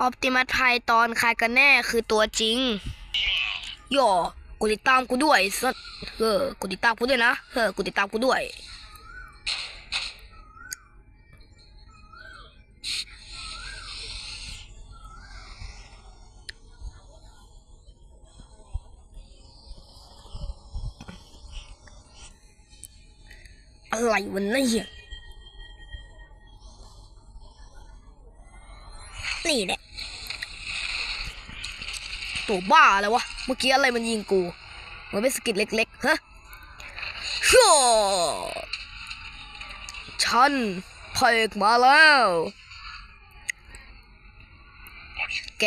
ออ t ติมัสไพตอนใครกันแน่คือตัวจริงย่กูติดตามกูด้วยสัสเออกูติดตามกูด้วยนะเออกูติดตามกูด้วยอะไรวันนี้ นี่แหละตัวบ้าอะไรวะ เมื่อกี้อะไรมันยิงกู มันเป็นสกิดเล็กๆ ฮะชัวฉันพเอกมาแล้ว แก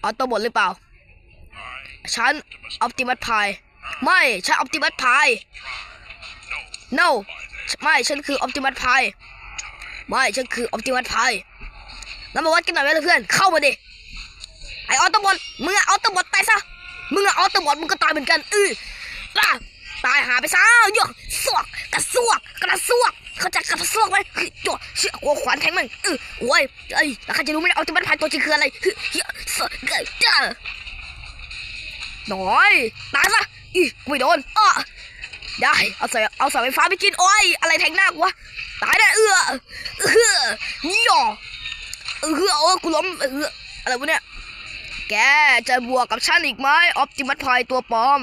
เอาตัวบทหรือเปล่า ฉันออ t ติมัสพาย ไม่ ฉันออ t ติมัสพาย no ไม่ ฉันคือออ t ติมัสพาย ไม่ ฉันคือออ t ติมัสพาย งั้นมาวัดกันหน่อยไหมล่ะเพื่อนเข้ามาดิไอออตบอทมึงอะออตบอทตายซะมึงอะออตบอทมึงก็ตายเหมือนกันออล่ะตายหาไปซะโยกสวกกระซวกกระซวกเขาจะกระซวกไหมเฮ้ยโยเชี่ยหัวขวานแทงมึงเออโอ้ยเอ้ยแล้วใครจะรู้ไหมเอาที่มันพันตัวจริงคืออะไรเฮ้ยเฮ้ยสกเกยเจ้าหน่อยตายซะอีไม่โดนอ้อได้เอาใส่เอาเสาไฟฟ้าไปกินโอ้ยอะไรแทงหน้ากูวะตายแน่เออเออนี่หยอ เออเออกูล้มเอออะไรวะเนี่ย แกจะบวกกับฉันอีกไหมออ t ติมัสพายตัวปลอม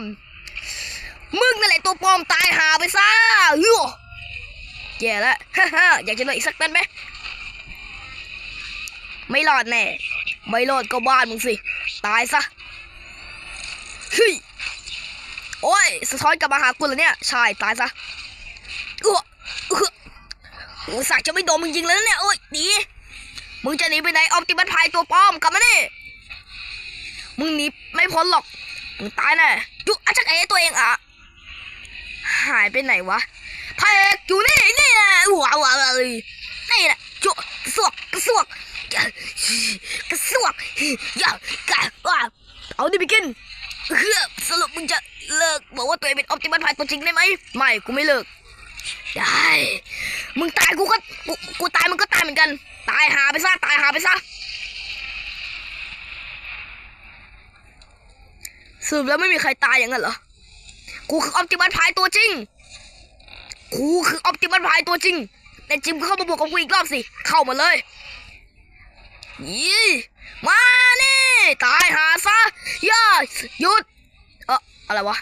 มึงนั่นแหละตัวปลอมตายหาไปซะยูแย่แล้วฮ่าฮ่าอยากจะเลยอีกสักนัดไหมไม่รอดแน่ ไม่รอดก็บ้านมึงสิ ตายซะเฮ้ยโอ้ยสะท้อนกลับมาหากูแล้วเนี่ย ใช่ ตายซะอ้วอ้วอุตส่าห์จะไม่โดนมึงยิงแล้วเนี่ย โอ้ยหนี มึงจะหนีไปไหนออ t ติมัสพายตัวปลอมกลับมาดิมึงหนีไม่พ้นหรอก มึงตายแน่จุอาจักเอตัวเองอะ หายไปไหนวะพระเอยู่นี่นี่นะว้าวว้าเลยนี่นะจุกระสวกกระสวกกระสวกอย่ากะว่าเอาดิไปกินเฮ้อสรุปมึงจะเลิกบอกว่าตัวเองเป็นออปติมัสพายตัวจริงได้ไหมไม่กูไม่เลิก ได้ มึงตายกูก็กูกูตายมึงก็ตายเหมือนกัน ตายหาไปซะตายหาไปซะสรุปแล้วไม่มีใครตายอย่างนั้นเหรอ กูคือออปติมัสพายตัวจริง กูคือออปติมัสพายตัวจริงในจิมก็เข้ามาบวกกับกูอีกรอบสิ เข้ามาเลยยี่มานี่ตายหาซะย่าหยุด เอออะไรวะ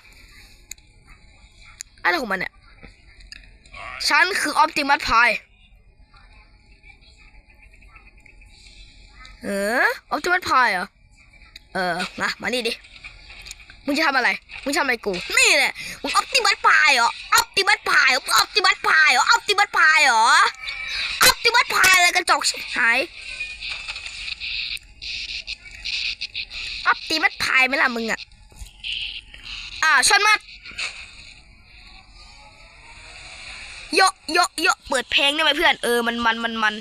อะไรของมันเนี่ย ฉันคือออปติมัสพายเออออปติมัสพายเหรอ เออ มา มานี่ดิ มึงจะทำอะไร มึงทำอะไรกู นี่แหละ มึงออปติมัสพายเหรอ ออปติมัสพายเหรอออปติมัสพายเหรอออปติมัสพายเหรอออปติมัสพายอะไรกระจอกชิบหายออปติมัสพายไหมล่ะมึงอะ อ่าชนมา โยโยโยเปิดเพลงได้ไหมเพื่อน เออ มันมันมันมัน